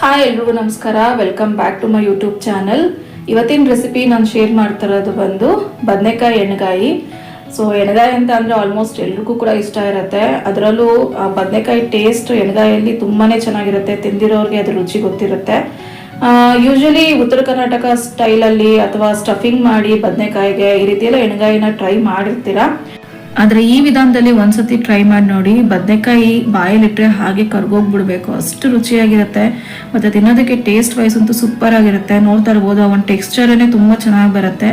Hi ಎಲ್ರಿಗೂ ನಮಸ್ಕಾರ. Welcome back to my YouTube channel ಇವತ್ತಿನ ರೆಸಿಪಿ ನಾನು ಶೇರ್ ಮಾಡ್ತಿರೋದು ಬಂದು ಬದನೆಕಾಯಿ ಎಣ್ಣೆಗಾಯಿ ಸೊ ಎಣ್ಣೆಗಾಯಿ ಅಂತ ಅಂದರೆ ಆಲ್ಮೋಸ್ಟ್ ಎಲ್ರಿಗೂ ಕೂಡ ಇಷ್ಟ ಇರುತ್ತೆ. ಅದರಲ್ಲೂ ಬದನೆಕಾಯಿ ಟೇಸ್ಟ್ ಎಣ್ಣೆಗಾಯಲ್ಲಿ ತುಂಬಾ ಚೆನ್ನಾಗಿರುತ್ತೆ. ತಿಂದಿರೋರಿಗೆ ಅದ್ರ ರುಚಿ ಗೊತ್ತಿರುತ್ತೆ. ಯೂಶಲಿ ಉತ್ತರ ಕರ್ನಾಟಕ ಸ್ಟೈಲಲ್ಲಿ ಅಥವಾ ಸ್ಟಫಿಂಗ್ ಮಾಡಿ ಬದನೆಕಾಯಿಗೆ ಈ ರೀತಿಯೆಲ್ಲ ಎಣ್ಣೆಗಾಯಿನ ಟ್ರೈ ಮಾಡಿರ್ತೀರಾ? ಆದ್ರೆ ಈ ವಿಧಾನದಲ್ಲಿ ಒಂದ್ಸತಿ ಟ್ರೈ ಮಾಡಿ ನೋಡಿ, ಬದನೆಕಾಯಿ ಬಾಯಲ್ಲಿಟ್ಟರೆ ಹಾಗೆ ಕರ್ಗೋಗ್ಬಿಡ್ಬೇಕು. ಅಷ್ಟು ರುಚಿಯಾಗಿರುತ್ತೆ. ಮತ್ತೆ ತಿನ್ನೋದಕ್ಕೆ ಟೇಸ್ಟ್ ವೈಸ್ ಅಂತೂ ಸೂಪರ್ ಆಗಿರುತ್ತೆ. ನೋಡ್ತಾ ಇರ್ಬೋದು ಆ ಒಂದು ಟೆಕ್ಸ್ಚರನ್ನೇ ತುಂಬಾ ಚೆನ್ನಾಗಿ ಬರುತ್ತೆ.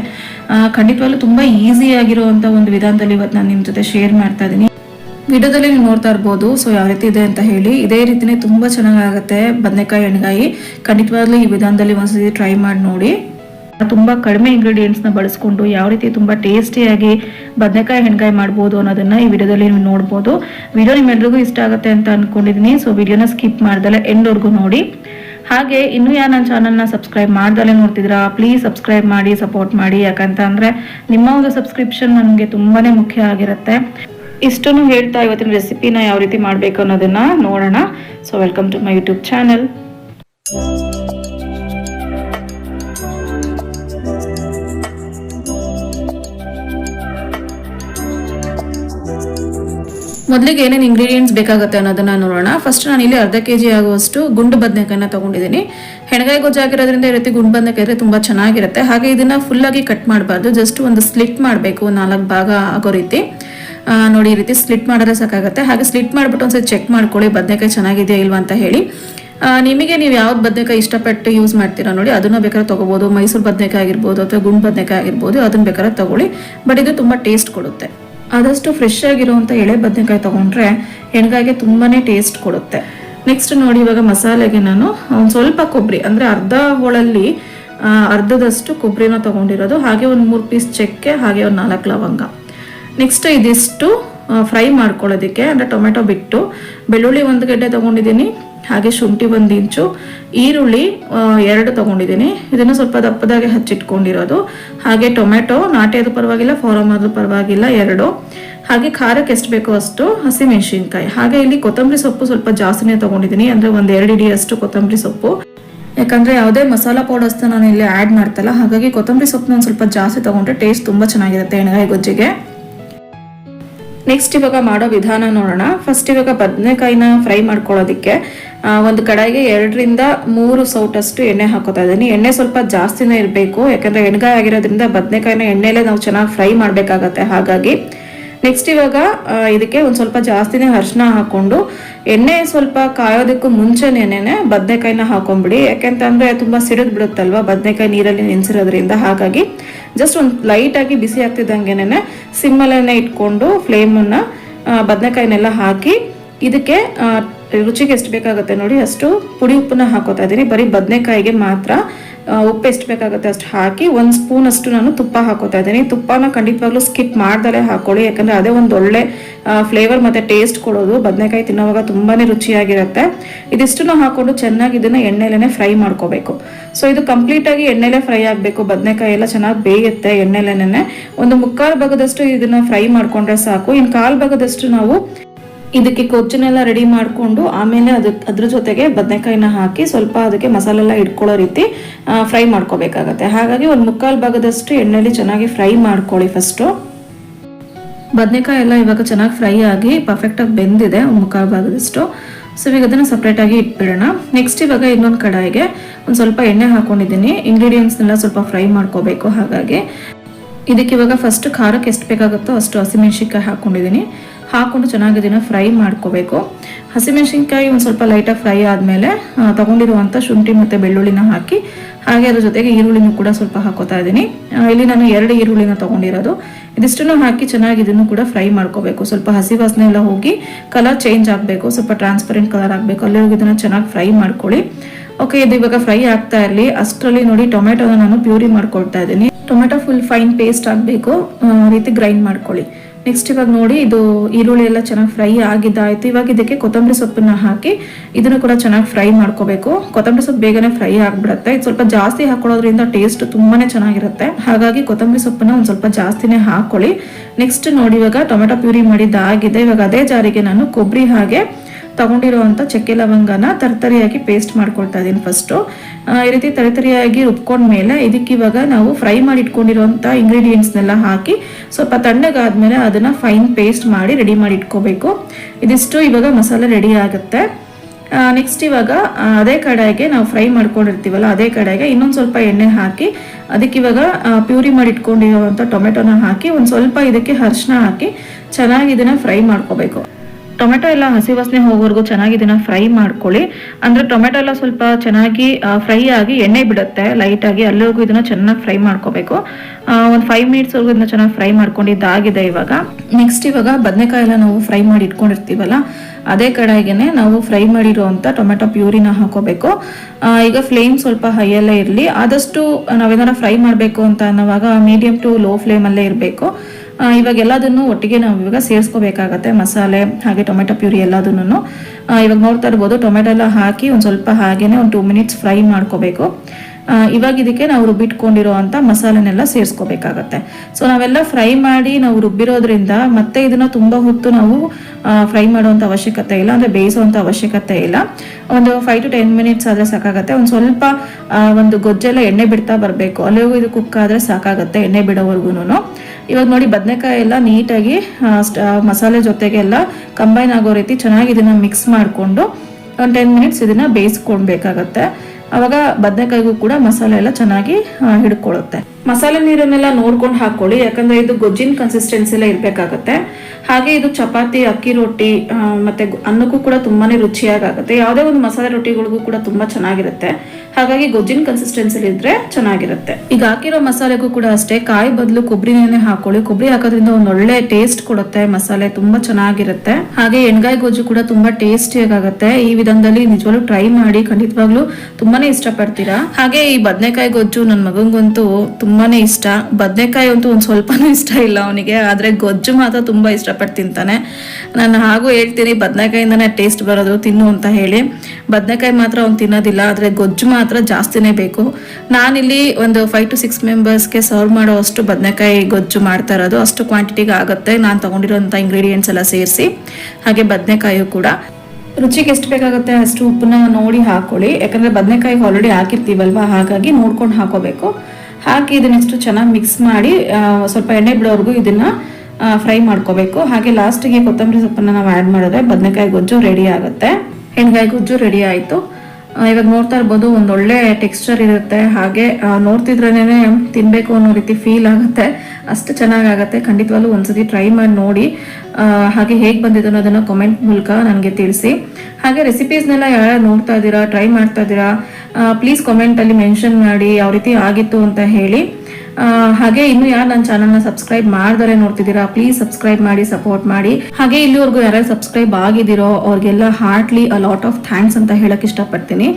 ಖಂಡಿತವಾಗ್ಲೂ ತುಂಬಾ ಈಸಿ ಆಗಿರುವಂತ ಒಂದು ವಿಧಾನದಲ್ಲಿ ಇವತ್ತು ನಾನು ನಿಮ್ಮ ಜೊತೆ ಶೇರ್ ಮಾಡ್ತಾ ಇದ್ದೀನಿ ವಿಡಿಯೋದಲ್ಲಿ ನೀವು ನೋಡ್ತಾ ಇರ್ಬೋದು ಸೊ ಯಾವ ರೀತಿ ಇದೆ ಅಂತ ಹೇಳಿ. ಇದೇ ರೀತಿನೇ ತುಂಬಾ ಚೆನ್ನಾಗಾಗುತ್ತೆ ಬದನೆಕಾಯಿ ಎಣ್ಗಾಯಿ. ಖಂಡಿತವಾಗ್ಲೂ ಈ ವಿಧಾನದಲ್ಲಿ ಒಂದ್ಸತಿ ಟ್ರೈ ಮಾಡಿ ನೋಡಿ. ತುಂಬಾ ಕಡಿಮೆ ಇಂಗ್ರೀಡಿಯೆಂಟ್ಸ್ನ ಬಳಸ್ಕೊಂಡು ಯಾವ ರೀತಿ ತುಂಬಾ ಟೇಸ್ಟಿಯಾಗಿ ಬದನೆಕಾಯಿ, ಹೆಣ್ಗಾಯಿ ಮಾಡ್ಬೋದು ಅನ್ನೋದನ್ನ ಈ ವಿಡಿಯೋದಲ್ಲಿ ನೀವು ನೋಡ್ಬೋದು. ವಿಡಿಯೋ ನಿಮ್ಮೆಲ್ರಿಗೂ ಇಷ್ಟ ಆಗುತ್ತೆ ಅಂತ ಅನ್ಕೊಂಡಿದೀನಿ. ಸೊ ವಿಡಿಯೋನ ಸ್ಕಿಪ್ ಮಾಡ್ದಲ್ಲ ಎಂಡ್ವರೆಗೂ ನೋಡಿ. ಹಾಗೆ, ಇನ್ನೂ ಯಾರು ನನ್ನ ಚಾನಲ್ನ ಸಬ್ಸ್ಕ್ರೈಬ್ ಮಾಡ್ದಲೇ ನೋಡ್ತಿದ್ರಾ ಪ್ಲೀಸ್ ಸಬ್ಸ್ಕ್ರೈಬ್ ಮಾಡಿ ಸಪೋರ್ಟ್ ಮಾಡಿ. ಯಾಕಂತ ಅಂದ್ರೆ ನಿಮ್ಮ ಒಂದು ಸಬ್ಸ್ಕ್ರಿಪ್ಷನ್ ನನಗೆ ತುಂಬಾನೇ ಮುಖ್ಯ ಆಗಿರುತ್ತೆ. ಇಷ್ಟನ್ನು ಹೇಳ್ತಾ ಇವತ್ತಿನ ರೆಸಿಪಿನ ಯಾವ ರೀತಿ ಮಾಡಬೇಕು ಅನ್ನೋದನ್ನ ನೋಡೋಣ. So welcome to my YouTube channel ಮೊದಲಿಗೆ ಏನೇನು ಇಂಗ್ರೀಡಿಯೆಂಟ್ಸ್ ಬೇಕಾಗುತ್ತೆ ಅನ್ನೋದನ್ನ ನೋಡೋಣ. ಫಸ್ಟ್ ನಾನು ಇಲ್ಲಿ ಅರ್ಧ ಕೆ ಜಿ ಆಗುವಷ್ಟು ಗುಂಡು ಬದನೆಕಾಯಿನ ತಗೊಂಡಿದ್ದೀನಿ. ಹೆಣಗಾಯಿ ಗೊಜ್ಜಾಗಿರೋದ್ರಿಂದ ಈ ರೀತಿ ಗುಂಡು ಬದನೆಕಾಯಿ ತುಂಬಾ ಚೆನ್ನಾಗಿರುತ್ತೆ. ಹಾಗೆ ಇದನ್ನ ಫುಲ್ ಆಗಿ ಕಟ್ ಮಾಡಬಾರ್ದು. ಜಸ್ಟ್ ಒಂದು ಸ್ಲಿಟ್ ಮಾಡಬೇಕು, ನಾಲ್ಕು ಭಾಗ ಆಗೋ ರೀತಿ. ನೋಡಿ ಈ ರೀತಿ ಸ್ಲಿಟ್ ಮಾಡಿದ್ರೆ ಸಾಕಾಗುತ್ತೆ. ಹಾಗೆ ಸ್ಲಿಟ್ ಮಾಡಿಬಿಟ್ಟು ಒಂದ್ಸರಿ ಚೆಕ್ ಮಾಡ್ಕೊಳ್ಳಿ, ಬದನೆಕಾಯಿ ಚೆನ್ನಾಗಿದೆಯಾ ಇಲ್ವಾ ಅಂತ ಹೇಳಿ. ನಿಮಗೆ ನೀವು ಯಾವ್ದು ಬದನೆಕಾಯಿ ಇಷ್ಟಪಟ್ಟು ಯೂಸ್ ಮಾಡ್ತೀರಾ ನೋಡಿ, ಅದನ್ನ ಬೇಕಾದ್ರೆ ತಗೋಬಹುದು ಮೈಸೂರು ಬದನೆಕಾಯಿ ಆಗಿರ್ಬೋದು ಅಥವಾ ಗುಂಡು ಬದನೆಕಾಯಿ ಆಗಿರ್ಬೋದು, ಅದನ್ನ ಬೇಕಾದ್ರೆ ತಗೊಳ್ಳಿ. ಬಟ್ ಇದು ತುಂಬಾ ಟೇಸ್ಟ್ ಕೊಡುತ್ತೆ. ಆದಷ್ಟು ಫ್ರೆಶ್ ಆಗಿರುವಂಥ ಎಳೆ ಬದನೆಕಾಯಿ ತಗೊಂಡ್ರೆ ಎಣ್ಗಾಯಿಗೆ ತುಂಬಾನೇ ಟೇಸ್ಟ್ ಕೊಡುತ್ತೆ. ನೆಕ್ಸ್ಟ್ ನೋಡಿ ಇವಾಗ ಮಸಾಲೆಗೆ ನಾನು ಒಂದು ಸ್ವಲ್ಪ ಕೊಬ್ಬರಿ ಅಂದ್ರೆ ಅರ್ಧ ಹೋಳಲ್ಲಿ ಅರ್ಧದಷ್ಟು ಕೊಬ್ಬರಿನ ತಗೊಂಡಿರೋದು, ಹಾಗೆ ಒಂದು ಮೂರು ಪೀಸ್ ಚಕ್ಕೆ, ಹಾಗೆ ಒಂದು ನಾಲ್ಕು ಲವಂಗ. ನೆಕ್ಸ್ಟ್ ಇದಿಷ್ಟು ಫ್ರೈ ಮಾಡ್ಕೊಳ್ಳೋದಕ್ಕೆ, ಅಂದರೆ ಟೊಮೆಟೊ ಬಿಟ್ಟು, ಬೆಳ್ಳುಳ್ಳಿ ಒಂದು ಗಡ್ಡೆ ತಗೊಂಡಿದ್ದೀನಿ ಹಾಗೆ ಶುಂಠಿ ಒಂದು ಇಂಚು, ಈರುಳ್ಳಿ ಎರಡು ತಗೊಂಡಿದ್ದೀನಿ. ಇದನ್ನು ಸ್ವಲ್ಪ ದಪ್ಪದಾಗೆ ಹಚ್ಚಿಟ್ಕೊಂಡಿರೋದು. ಹಾಗೆ ಟೊಮೆಟೊ ನಾಟಿ ಅದು ಪರವಾಗಿಲ್ಲ ಫಾರಮ್ ಅದು ಪರವಾಗಿಲ್ಲ, ಎರಡು. ಹಾಗೆ ಖಾರಕ್ಕೆ ಎಷ್ಟು ಬೇಕೋ ಅಷ್ಟು ಹಸಿ ಮೆಣಸಿನ್ಕಾಯಿ ಹಾಗೆ ಇಲ್ಲಿ ಕೊತ್ತಂಬರಿ ಸೊಪ್ಪು ಸ್ವಲ್ಪ ಜಾಸ್ತಿನೇ ತಗೊಂಡಿದ್ದೀನಿ, ಅಂದರೆ ಒಂದು ಎರಡು ಇಡಿ ಅಷ್ಟು ಕೊತ್ತಂಬರಿ ಸೊಪ್ಪು. ಯಾಕಂದ್ರೆ ಯಾವುದೇ ಮಸಾಲ ಪೌಡರ್ಸ್ ನಾನು ಇಲ್ಲಿ ಆ್ಯಡ್ ಮಾಡ್ತಲ್ಲ, ಹಾಗಾಗಿ ಕೊತ್ತಂಬರಿ ಸೊಪ್ಪನ್ನ ಒಂದು ಸ್ವಲ್ಪ ಜಾಸ್ತಿ ತಗೊಂಡ್ರೆ ಟೇಸ್ಟ್ ತುಂಬಾ ಚೆನ್ನಾಗಿರುತ್ತೆ ಎಣ್ಗಾಯಿ ಗೊಜ್ಜಿಗೆ. ನೆಕ್ಸ್ಟ್ ಇವಾಗ ಮಾಡೋ ವಿಧಾನ ನೋಡೋಣ. ಫಸ್ಟ್ ಇವಾಗ ಬದನೆಕಾಯಿನ ಫ್ರೈ ಮಾಡ್ಕೊಳ್ಳೋದಕ್ಕೆ ಒಂದು ಕಡಾಯಿಗೆ ಎರಡರಿಂದ ಮೂರು ಸೌಟಷ್ಟು ಎಣ್ಣೆ ಹಾಕೋತಾ ಇದ್ದೀನಿ. ಎಣ್ಣೆ ಸ್ವಲ್ಪ ಜಾಸ್ತಿನೇ ಇರಬೇಕು, ಯಾಕಂದರೆ ಎಣ್ಗಾಯಿ ಆಗಿರೋದ್ರಿಂದ ಬದನೆಕಾಯಿನ ಎಣ್ಣೆಲೇ ನಾವು ಚೆನ್ನಾಗಿ ಫ್ರೈ ಮಾಡಬೇಕಾಗತ್ತೆ. ಹಾಗಾಗಿ ನೆಕ್ಸ್ಟ್ ಇವಾಗ ಇದಕ್ಕೆ ಒಂದು ಸ್ವಲ್ಪ ಜಾಸ್ತಿನೇ ಅರ್ಶಿನ ಹಾಕ್ಕೊಂಡು, ಎಣ್ಣೆ ಸ್ವಲ್ಪ ಕಾಯೋದಕ್ಕೂ ಮುಂಚೆನೇನೆ ಬದನೆಕಾಯಿನ ಹಾಕೊಂಡ್ಬಿಡಿ ಯಾಕೆಂತಂದರೆ ತುಂಬಾ ಸಿಡಿದ್ ಬಿಡುತ್ತಲ್ವಾ ಬದನೆಕಾಯಿ ನೀರಲ್ಲಿ ನೆನೆಸಿರೋದ್ರಿಂದ. ಹಾಗಾಗಿ ಜಸ್ಟ್ ಒಂದು ಲೈಟಾಗಿ ಬಿಸಿ ಆಗ್ತಿದ್ದಂಗೆನೆ ಸಿಮ್ಮಲ್ಲೇ ಇಟ್ಕೊಂಡು ಫ್ಲೇಮನ್ನು ಬದನೆಕಾಯಿನೆಲ್ಲ ಹಾಕಿ, ಇದಕ್ಕೆ ರುಚಿಗೆ ಎಷ್ಟು ಬೇಕಾಗುತ್ತೆ ನೋಡಿ, ಅಷ್ಟು ಪುಡಿ ಉಪ್ಪನ್ನ ಹಾಕೋತಾ ಇದ್ದೀನಿ ಬರೀ ಬದನೆಕಾಯಿಗೆ ಮಾತ್ರ ಉಪ್ಪು ಎಷ್ಟು ಬೇಕಾಗುತ್ತೆ ಅಷ್ಟು ಹಾಕಿ, ಒಂದು ಸ್ಪೂನ್ ಅಷ್ಟು ನಾನು ತುಪ್ಪ ಹಾಕೋತಾ ಇದ್ದೀನಿ. ತುಪ್ಪನ ಖಂಡಿತವಾಗ್ಲೂ ಸ್ಕಿಪ್ ಮಾಡ್ದಲೇ ಹಾಕೊಳ್ಳಿ, ಯಾಕಂದ್ರೆ ಅದೇ ಒಂದು ಒಳ್ಳೆ ಫ್ಲೇವರ್ ಮತ್ತೆ ಟೇಸ್ಟ್ ಕೊಡೋದು. ಬದನೆಕಾಯಿ ತಿನ್ನೋವಾಗ ತುಂಬಾನೇ ರುಚಿಯಾಗಿರುತ್ತೆ. ಇದಿಷ್ಟನ್ನು ಹಾಕೊಂಡು ಚೆನ್ನಾಗಿ ಇದನ್ನ ಎಣ್ಣೆಲೆನೆ ಫ್ರೈ ಮಾಡ್ಕೋಬೇಕು. ಸೊ ಇದು ಕಂಪ್ಲೀಟ್ ಆಗಿ ಎಣ್ಣೆಲೆ ಫ್ರೈ ಆಗಬೇಕು. ಬದನೆಕಾಯಿ ಎಲ್ಲ ಚೆನ್ನಾಗಿ ಬೇಯುತ್ತೆ ಎಣ್ಣೆಲೆನೆ ಒಂದು ಮುಕ್ಕಾಲು ಭಾಗದಷ್ಟು ಇದನ್ನ ಫ್ರೈ ಮಾಡ್ಕೊಂಡ್ರೆ ಸಾಕು. ಇನ್ನು ಕಾಲು ಭಾಗದಷ್ಟು ನಾವು ಇದಕ್ಕೆ ಕೊಚ್ಚನೆಲ್ಲ ರೆಡಿ ಮಾಡಿಕೊಂಡು ಆಮೇಲೆ ಅದಕ್ಕೆ ಅದ್ರ ಜೊತೆಗೆ ಬದನೆಕಾಯಿನ ಹಾಕಿ ಸ್ವಲ್ಪ ಅದಕ್ಕೆ ಮಸಾಲೆ ಎಲ್ಲ ಇಟ್ಕೊಳ್ಳೋ ರೀತಿ ಫ್ರೈ ಮಾಡ್ಕೋಬೇಕಾಗತ್ತೆ. ಹಾಗಾಗಿ ಒಂದು ಮುಕ್ಕಾಲು ಭಾಗದಷ್ಟು ಎಣ್ಣೆಲಿ ಚೆನ್ನಾಗಿ ಫ್ರೈ ಮಾಡ್ಕೊಳ್ಳಿ ಫಸ್ಟು ಬದನೆಕಾಯಿ ಎಲ್ಲ ಇವಾಗ ಚೆನ್ನಾಗಿ ಫ್ರೈ ಆಗಿ ಪರ್ಫೆಕ್ಟಾಗಿ ಬೆಂದಿದೆ ಒಂದು ಮುಕ್ಕಾಲು ಭಾಗದಷ್ಟು. ಸೊ ಇವಾಗ ಅದನ್ನು ಸಪ್ರೇಟಾಗಿ ಇಟ್ಬಿಡೋಣ. ನೆಕ್ಸ್ಟ್ ಇವಾಗ ಇನ್ನೊಂದು ಕಡಾಯಿಗೆ ಒಂದು ಸ್ವಲ್ಪ ಎಣ್ಣೆ ಹಾಕೊಂಡಿದ್ದೀನಿ. ಇಂಗ್ರೀಡಿಯೆಂಟ್ಸ್ನೆಲ್ಲ ಸ್ವಲ್ಪ ಫ್ರೈ ಮಾಡ್ಕೋಬೇಕು ಹಾಗಾಗಿ. ಇದಕ್ಕೆ ಇವಾಗ ಫಸ್ಟ್ ಖಾರಕ್ಕೆ ಎಷ್ಟು ಬೇಕಾಗುತ್ತೋ ಅಷ್ಟು ಹಸಿಮೆಣಸಿನ್ಕಾಯಿ ಹಾಕೊಂಡಿದ್ದೀನಿ. ಹಾಕೊಂಡು ಚೆನ್ನಾಗಿ ಇದನ್ನು ಫ್ರೈ ಮಾಡ್ಕೋಬೇಕು. ಹಸಿಮೆಣಸಿನ್ಕಾಯಿ ಒಂದು ಸ್ವಲ್ಪ ಲೈಟಾಗಿ ಫ್ರೈ ಆದಮೇಲೆ ತೊಗೊಂಡಿರುವಂಥ ಶುಂಠಿ ಮತ್ತು ಬೆಳ್ಳುಳ್ಳಿನ ಹಾಕಿ, ಹಾಗೆ ಅದ್ರ ಜೊತೆಗೆ ಈರುಳ್ಳಿನೂ ಕೂಡ ಸ್ವಲ್ಪ ಹಾಕೋತಾ ಇದ್ದೀನಿ ಇಲ್ಲಿ ನಾನು ಎರಡು ಈರುಳ್ಳಿನ ತೊಗೊಂಡಿರೋದು. ಇದಿಷ್ಟನ್ನು ಹಾಕಿ ಚೆನ್ನಾಗಿ ಇದನ್ನು ಕೂಡ ಫ್ರೈ ಮಾಡ್ಕೋಬೇಕು. ಸ್ವಲ್ಪ ಹಸಿ ವಾಸನೆ ಎಲ್ಲ ಹೋಗಿ ಕಲರ್ ಚೇಂಜ್ ಆಗಬೇಕು, ಸ್ವಲ್ಪ ಟ್ರಾನ್ಸ್ಪರೆಂಟ್ ಕಲರ್ ಆಗಬೇಕು. ಅಲ್ಲಿವರೆಗೂ ಇದನ್ನು ಚೆನ್ನಾಗಿ ಫ್ರೈ ಮಾಡ್ಕೊಳ್ಳಿ. ಓಕೆ ಇದು ಇವಾಗ ಫ್ರೈ ಆಗ್ತಾ ಇರಲಿ. ಅಷ್ಟರಲ್ಲಿ ನೋಡಿ ಟೊಮೆಟೊನ ನಾನು ಪ್ಯೂರಿ ಮಾಡ್ಕೊಳ್ತಾ ಇದ್ದೀನಿ ಟೊಮೆಟೊ ಫುಲ್ ಫೈನ್ ಪೇಸ್ಟ್ ಆಗಬೇಕು. ರೀತಿ ಗ್ರೈಂಡ್ ಮಾಡ್ಕೊಳ್ಳಿ. ನೆಕ್ಸ್ಟ್ ಇವಾಗ ನೋಡಿ, ಇದು ಈರುಳ್ಳಿ ಎಲ್ಲ ಚೆನ್ನಾಗಿ ಫ್ರೈ ಆಗಿದ್ದಾಯಿತು. ಇವಾಗ ಇದಕ್ಕೆ ಕೊತ್ತಂಬರಿ ಸೊಪ್ಪನ್ನ ಹಾಕಿ ಇದನ್ನು ಕೂಡ ಚೆನ್ನಾಗಿ ಫ್ರೈ ಮಾಡ್ಕೋಬೇಕು. ಕೊತ್ತಂಬರಿ ಸೊಪ್ಪು ಬೇಗನೆ ಫ್ರೈ ಆಗ್ಬಿಡುತ್ತೆ. ಇದು ಸ್ವಲ್ಪ ಜಾಸ್ತಿ ಹಾಕೊಳ್ಳೋದ್ರಿಂದ ಟೇಸ್ಟ್ ತುಂಬಾನೇ ಚೆನ್ನಾಗಿರುತ್ತೆ. ಹಾಗಾಗಿ ಕೊತ್ತಂಬರಿ ಸೊಪ್ಪನ್ನ ಒಂದು ಸ್ವಲ್ಪ ಜಾಸ್ತಿನೇ ಹಾಕೊಳ್ಳಿ. ನೆಕ್ಸ್ಟ್ ನೋಡಿ ಇವಾಗ ಟೊಮೆಟೊ ಪ್ಯೂರಿ ಮಾಡಿದ್ದಾಗಿದೆ. ಇವಾಗ ಅದೇ ಜಾರಿಗೆ ನಾನು ಕೊಬ್ಬರಿ ಹಾಗೆ ತಗೊಂಡಿರುವಂಥ ಚಕ್ಕೆ ಲವಂಗನ ತರ್ತರಿಯಾಗಿ ಪೇಸ್ಟ್ ಮಾಡ್ಕೊಳ್ತಾ ಇದ್ದೀನಿ ಫಸ್ಟು ಈ ರೀತಿ ತರಿತರಿಯಾಗಿ ರುಬ್ಕೊಂಡ್ಮೇಲೆ ಇದಕ್ಕೆ ಇವಾಗ ನಾವು ಫ್ರೈ ಮಾಡಿ ಇಟ್ಕೊಂಡಿರುವಂಥ ಇಂಗ್ರೀಡಿಯೆಂಟ್ಸ್ನೆಲ್ಲ ಹಾಕಿ ಸ್ವಲ್ಪ ತಣ್ಣಗಾದ್ಮೇಲೆ ಅದನ್ನ ಫೈನ್ ಪೇಸ್ಟ್ ಮಾಡಿ ರೆಡಿ ಮಾಡಿ ಇಟ್ಕೋಬೇಕು. ಇದಿಷ್ಟು ಇವಾಗ ಮಸಾಲೆ ರೆಡಿ ಆಗುತ್ತೆ. ನೆಕ್ಸ್ಟ್ ಇವಾಗ ಅದೇ ಕಡೆಗೆ ನಾವು ಫ್ರೈ ಮಾಡ್ಕೊಂಡಿರ್ತೀವಲ್ಲ ಅದೇ ಕಡೆಗೆ ಇನ್ನೊಂದು ಸ್ವಲ್ಪ ಎಣ್ಣೆ ಹಾಕಿ ಅದಕ್ಕೆ ಇವಾಗ ಪ್ಯೂರಿ ಮಾಡಿ ಇಟ್ಕೊಂಡಿರುವಂಥ ಟೊಮೆಟೊನ ಹಾಕಿ ಒಂದು ಸ್ವಲ್ಪ ಇದಕ್ಕೆ ಅರಿಶಿನ ಹಾಕಿ ಚೆನ್ನಾಗಿ ಇದನ್ನ ಫ್ರೈ ಮಾಡ್ಕೋಬೇಕು. ಟೊಮೆಟೊ ಎಲ್ಲ ಹಸಿ ವಾಸನೆ ಹೋಗೋವರೆಗೂ ಚೆನ್ನಾಗಿ ಇದನ್ನ ಫ್ರೈ ಮಾಡ್ಕೊಳ್ಳಿ. ಅಂದ್ರೆ ಟೊಮೆಟೊ ಎಲ್ಲ ಸ್ವಲ್ಪ ಚೆನ್ನಾಗಿ ಫ್ರೈ ಆಗಿ ಎಣ್ಣೆ ಬಿಡುತ್ತೆ. ಲೈಟ್ ಆಗಿ ಅಲ್ಲಿವರೆಗೂ ಇದನ್ನ ಚೆನ್ನಾಗಿ ಫ್ರೈ ಮಾಡ್ಕೋಬೇಕು. ಒಂದು ಫೈವ್ ಮಿನಿಟ್ಸ್ ವರೆಗೂ ಇದನ್ನ ಚೆನ್ನಾಗಿ ಫ್ರೈ ಮಾಡ್ಕೊಂಡಿದ್ದಾಗಿದೆ ಇವಾಗ. ನೆಕ್ಸ್ಟ್ ಇವಾಗ ಬದನೆಕಾಯಿ ಎಲ್ಲ ನಾವು ಫ್ರೈ ಮಾಡಿ ಇಟ್ಕೊಂಡಿರ್ತೀವಲ್ಲ, ಅದೇ ಕಡೆಗೆನೆ ನಾವು ಫ್ರೈ ಮಾಡಿರುವಂತ ಟೊಮೆಟೊ ಪ್ಯೂರಿನ ಹಾಕೋಬೇಕು. ಈಗ ಫ್ಲೇಮ್ ಸ್ವಲ್ಪ ಹೈಯಲ್ಲೇ ಇರಲಿ. ಆದಷ್ಟು ನಾವೇನಾರ ಫ್ರೈ ಮಾಡಬೇಕು ಅಂತ ಅನ್ನೋವಾಗ ಮೀಡಿಯಂ ಟು ಲೋ ಫ್ಲೇಮಲ್ಲೇ ಇರಬೇಕು. ಇವಾಗ ಎಲ್ಲದನ್ನು ಒಟ್ಟಿಗೆ ನಾವು ಇವಾಗ ಸೇರಿಸ್ಕೋಬೇಕಾಗತ್ತೆ. ಮಸಾಲೆ ಹಾಗೆ ಟೊಮೆಟೊ ಪ್ಯೂರಿ ಎಲ್ಲದನ್ನು ಇವಾಗ ನೋಡ್ತಾ ಇರ್ಬೋದು, ಟೊಮೆಟೊ ಎಲ್ಲ ಹಾಕಿ ಒಂದು ಸ್ವಲ್ಪ ಹಾಗೇನೆ ಒಂದು ಟೂ ಮಿನಿಟ್ಸ್ ಫ್ರೈ ಮಾಡ್ಕೋಬೇಕು. ಇವಾಗ ಇದಕ್ಕೆ ನಾವು ರುಬ್ಬಿಟ್ಕೊಂಡಿರೋ ಅಂತ ಮಸಾಲೆನೆಲ್ಲ ಸೇರಿಸ್ಕೋಬೇಕಾಗತ್ತೆ. ಸೊ ನಾವೆಲ್ಲ ಫ್ರೈ ಮಾಡಿ ನಾವು ರುಬ್ಬಿರೋದ್ರಿಂದ ಮತ್ತೆ ಇದನ್ನ ತುಂಬಾ ಹೊತ್ತು ನಾವು ಫ್ರೈ ಮಾಡುವಂತ ಅವಶ್ಯಕತೆ ಇಲ್ಲ, ಅಂದರೆ ಬೇಯಿಸುವಂಥ ಅವಶ್ಯಕತೆ ಇಲ್ಲ. ಒಂದು ಫೈವ್ ಟು ಟೆನ್ ಮಿನಿಟ್ಸ್ ಆದ್ರೆ ಸಾಕಾಗತ್ತೆ. ಒಂದು ಸ್ವಲ್ಪ ಒಂದು ಗೊಜ್ಜೆಲ್ಲ ಎಣ್ಣೆ ಬಿಡ್ತಾ ಬರಬೇಕು. ಅಲ್ಲಿಗೂ ಇದು ಕುಕ್ ಆದ್ರೆ ಸಾಕಾಗತ್ತೆ, ಎಣ್ಣೆ ಬಿಡೋವರೆಗೂ ಇವಾಗ ನೋಡಿ ಬದನೆಕಾಯಿ ಎಲ್ಲ ನೀಟಾಗಿ ಮಸಾಲೆ ಜೊತೆಗೆ ಎಲ್ಲ ಕಂಬೈನ್ ಆಗೋ ರೀತಿ ಚೆನ್ನಾಗಿ ಇದನ್ನ ಮಿಕ್ಸ್ ಮಾಡಿಕೊಂಡು ಒಂದು ಟೆನ್ ಮಿನಿಟ್ಸ್ ಇದನ್ನ ಬೇಯಿಸ್ಕೊಳ್ಬೇಕಾಗತ್ತೆ ಆವಾಗ ಬದನೆಕಾಯಿಗೂ ಕೂಡ ಮಸಾಲೆ ಎಲ್ಲ ಚೆನ್ನಾಗಿ ಹಿಡ್ಕೊಳುತ್ತೆ. ಮಸಾಲೆ ನೀರನ್ನೆಲ್ಲ ನೋಡ್ಕೊಂಡು ಹಾಕೊಳ್ಳಿ, ಯಾಕಂದ್ರೆ ಇದು ಗೊಜ್ಜಿನ ಕನ್ಸಿಸ್ಟೆನ್ಸಿ ಎಲ್ಲ ಇರಬೇಕಾಗತ್ತೆ. ಹಾಗೆ ಇದು ಚಪಾತಿ, ಅಕ್ಕಿ ರೊಟ್ಟಿ ಮತ್ತೆ ಅನ್ನಕ್ಕೂ ಕೂಡ ತುಂಬಾನೇ ರುಚಿಯಾಗುತ್ತೆ ಯಾವುದೇ ಒಂದು ಮಸಾಲೆ ರೊಟ್ಟಿಗಳಿಗೂ ಕೂಡ ತುಂಬಾ ಚೆನ್ನಾಗಿರುತ್ತೆ. ಹಾಗಾಗಿ ಗೊಜ್ಜಿನ ಕನ್ಸಿಸ್ಟೆನ್ಸಿಲಿ ಇದ್ರೆ ಚೆನ್ನಾಗಿರುತ್ತೆ. ಈಗ ಹಾಕಿರೋ ಮಸಾಲೆಗೂ ಕೂಡ ಅಷ್ಟೇ, ಕಾಯಿ ಬದಲು ಕೊಬ್ಬರಿನೇ ಹಾಕೊಳ್ಳಿ. ಕೊಬ್ಬರಿ ಹಾಕೋದ್ರಿಂದ ಒಂದು ಒಳ್ಳೆ ಟೇಸ್ಟ್ ಕೊಡುತ್ತೆ, ಮಸಾಲೆ ತುಂಬಾ ಚೆನ್ನಾಗಿರುತ್ತೆ. ಹಾಗೆ ಎಣ್ಗಾಯಿ ಗೊಜ್ಜು ಕೂಡ ತುಂಬಾ ಟೇಸ್ಟಿಯಾಗುತ್ತೆ ಈ ವಿಧಾನದಲ್ಲಿ ನಿಜವಾಗ್ಲೂ ಟ್ರೈ ಮಾಡಿ, ಖಂಡಿತವಾಗ್ಲೂ ತುಂಬಾನೇ ಇಷ್ಟಪಡ್ತೀರಾ? ಹಾಗೆ ಈ ಬದನೆಕಾಯಿ ಗೊಜ್ಜು ನನ್ನ ಮಗಂಗಂತೂ ತುಂಬಾನೇ ಇಷ್ಟ. ಬದನೆಕಾಯಿ ಅಂತೂ ಒಂದ್ ಸ್ವಲ್ಪನೂ ಇಷ್ಟ ಇಲ್ಲ ಅವನಿಗೆ, ಆದ್ರೆ ಗೊಜ್ಜು ಮಾತ್ರ ತುಂಬಾ ಇಷ್ಟಪಟ್ಟು ತಿಂತಾನೆ. ನಾನು ಹಾಗೂ ಹೇಳ್ತೀನಿ, ಬದನೆಕಾಯಿಂದನೇ ಟೇಸ್ಟ್ ಬರೋದು ತಿನ್ನು ಅಂತ ಹೇಳಿ. ಬದನೆಕಾಯಿ ಮಾತ್ರ ಅವ್ನು ತಿನ್ನೋದಿಲ್ಲ, ಆದ್ರೆ ಗೊಜ್ಜು ಮಾತ್ರ ಜಾಸ್ತಿನೇ ಬೇಕು. ನಾನಿಲ್ಲಿ ಒಂದು ಫೈವ್ ಟು ಸಿಕ್ಸ್ ಮೆಂಬರ್ಸ್ಗೆ ಸರ್ವ್ ಮಾಡೋ ಅಷ್ಟು ಬದನೆಕಾಯಿ ಗೊಜ್ಜು ಮಾಡ್ತಾ ಇರೋದು. ಅಷ್ಟು ಕ್ವಾಂಟಿಟಿಗೆ ಆಗುತ್ತೆ. ನಾನು ತಗೊಂಡಿರೋಂಥ ಇಂಗ್ರೀಡಿಯೆಂಟ್ಸ್ ಎಲ್ಲ ಸೇರಿಸಿ. ಹಾಗೆ ಬದನೆಕಾಯಿಯು ಕೂಡ. ರುಚಿಗೆ ಎಷ್ಟು ಬೇಕಾಗುತ್ತೆ ಅಷ್ಟು ಉಪ್ಪನ್ನ ನೋಡಿ ಹಾಕೊಳ್ಳಿ. ಯಾಕಂದ್ರೆ ಬದನೆಕಾಯಿ ಆಲ್ರೆಡಿ ಹಾಕಿರ್ತೀವಲ್ವಾ? ಹಾಗಾಗಿ ನೋಡ್ಕೊಂಡು ಹಾಕೋಬೇಕು. ಹಾಕಿ ಇದನ್ನೆಷ್ಟು ಚೆನ್ನಾಗಿ ಮಿಕ್ಸ್ ಮಾಡಿ ಸ್ವಲ್ಪ ಎಣ್ಣೆ ಬಿಡೋವರೆಗೂ ಇದನ್ನ ಫ್ರೈ ಮಾಡ್ಕೋಬೇಕು. ಹಾಗೆ ಲಾಸ್ಟಿಗೆ ಕೊತ್ತಂಬರಿ ಸೊಪ್ಪನ್ನ ನಾವು ಆ್ಯಡ್ ಮಾಡಿದ್ರೆ ಬದನೆಕಾಯಿ ಗೊಜ್ಜು ರೆಡಿ ಆಗುತ್ತೆ. ಹೆಣ್ಗಾಯಿ ಗೊಜ್ಜು ರೆಡಿ ಆಯಿತು. ಇವಾಗ ನೋಡ್ತಾ ಇರ್ಬೋದು ಒಂದು ಒಳ್ಳೆ ಟೆಕ್ಸ್ಚರ್ ಇರುತ್ತೆ. ಹಾಗೆ ಆ, ನೋಡ್ತಿದ್ರೇನೆ ತಿನ್ಬೇಕು ಅನ್ನೋ ರೀತಿ ಫೀಲ್ ಆಗುತ್ತೆ. ಅಷ್ಟು ಚೆನ್ನಾಗಾಗತ್ತೆ. ಖಂಡಿತವಾಗ್ಲೂ ಒಂದ್ಸತಿ ಟ್ರೈ ಮಾಡಿ ನೋಡಿ. ಹಾಗೆ ಹೇಗೆ ಬಂದಿದೆ ಅನ್ನೋದನ್ನು ಕಮೆಂಟ್ ಮೂಲಕ ನನಗೆ ತಿಳಿಸಿ. ಹಾಗೆ ರೆಸಿಪೀಸ್ನೆಲ್ಲ ಯಾರು ನೋಡ್ತಾ ಇದ್ದೀರಾ ಟ್ರೈ ಮಾಡ್ತಾ ಇದ್ದೀರಾ ಪ್ಲೀಸ್ ಕಮೆಂಟಲ್ಲಿ ಮೆನ್ಷನ್ ಮಾಡಿ ಯಾವ ರೀತಿ ಆಗಿತ್ತು ಅಂತ ಹೇಳಿ. ಹಾಗೆ ಇನ್ನು ಯಾರು ನನ್ನ ಚಾನಲ್ನ ಸಬ್ಸ್ಕ್ರೈಬ್ ಮಾಡಿದರೆ ನೋಡ್ತಿದ್ದೀರಾ ಪ್ಲೀಸ್ ಸಬ್ಸ್ಕ್ರೈಬ್ ಮಾಡಿ ಸಪೋರ್ಟ್ ಮಾಡಿ. ಹಾಗೆ ಇಲ್ಲಿವರೆಗೂ ಯಾರ್ಯಾರು ಸಬ್ಸ್ಕ್ರೈಬ್ ಆಗಿದ್ದೀರೋ, ಅವ್ರಿಗೆಲ್ಲ heartly a lot of thanks ಅಂತ ಹೇಳಕ್ ಇಷ್ಟಪಡ್ತೀನಿ.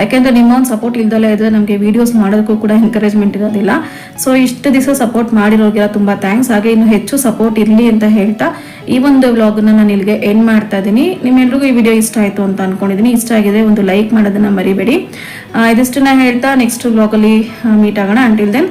ಯಾಕೆಂದ್ರೆ ನಿಮ್ಮ ಒಂದು ಸಪೋರ್ಟ್ ಇಲ್ದಲೇ ಇದ್ರೆ ನಮಗೆ ವಿಡಿಯೋಸ್ ಮಾಡೋದಕ್ಕೂ ಕೂಡ ಎನ್ಕರೇಜ್ಮೆಂಟ್ ಇರೋದಿಲ್ಲ. ಸೊ ಇಷ್ಟು ದಿವಸ ಸಪೋರ್ಟ್ ಮಾಡಿರೋರಿಗೆಲ್ಲ ತುಂಬಾ ಥ್ಯಾಂಕ್ಸ್ ಹಾಗೆ ಇನ್ನು ಹೆಚ್ಚು ಸಪೋರ್ಟ್ ಇರಲಿ ಅಂತ ಹೇಳ್ತಾ ಈ ಒಂದು ವ್ಲಾಗ್ನ ನಾನು ಇಲ್ಲಿಗೆ ಎಂಡ್ ಮಾಡ್ತಾ ಇದ್ದೀನಿ. ನಿಮ್ಮೆಲ್ರಿಗೂ ಈ ವಿಡಿಯೋ ಇಷ್ಟ ಆಯಿತು ಅಂತ ಅನ್ಕೊಂಡಿದ್ದೀನಿ. ಇಷ್ಟ ಆಗಿದೆ ಒಂದು ಲೈಕ್ ಮಾಡೋದನ್ನ ಮರಿಬೇಡಿ. ಇದಿಷ್ಟನ್ನ ಹೇಳ್ತಾ ನೆಕ್ಸ್ಟ್ ವ್ಲಾಗಲ್ಲಿ ಮೀಟ್ ಆಗೋಣ. Until then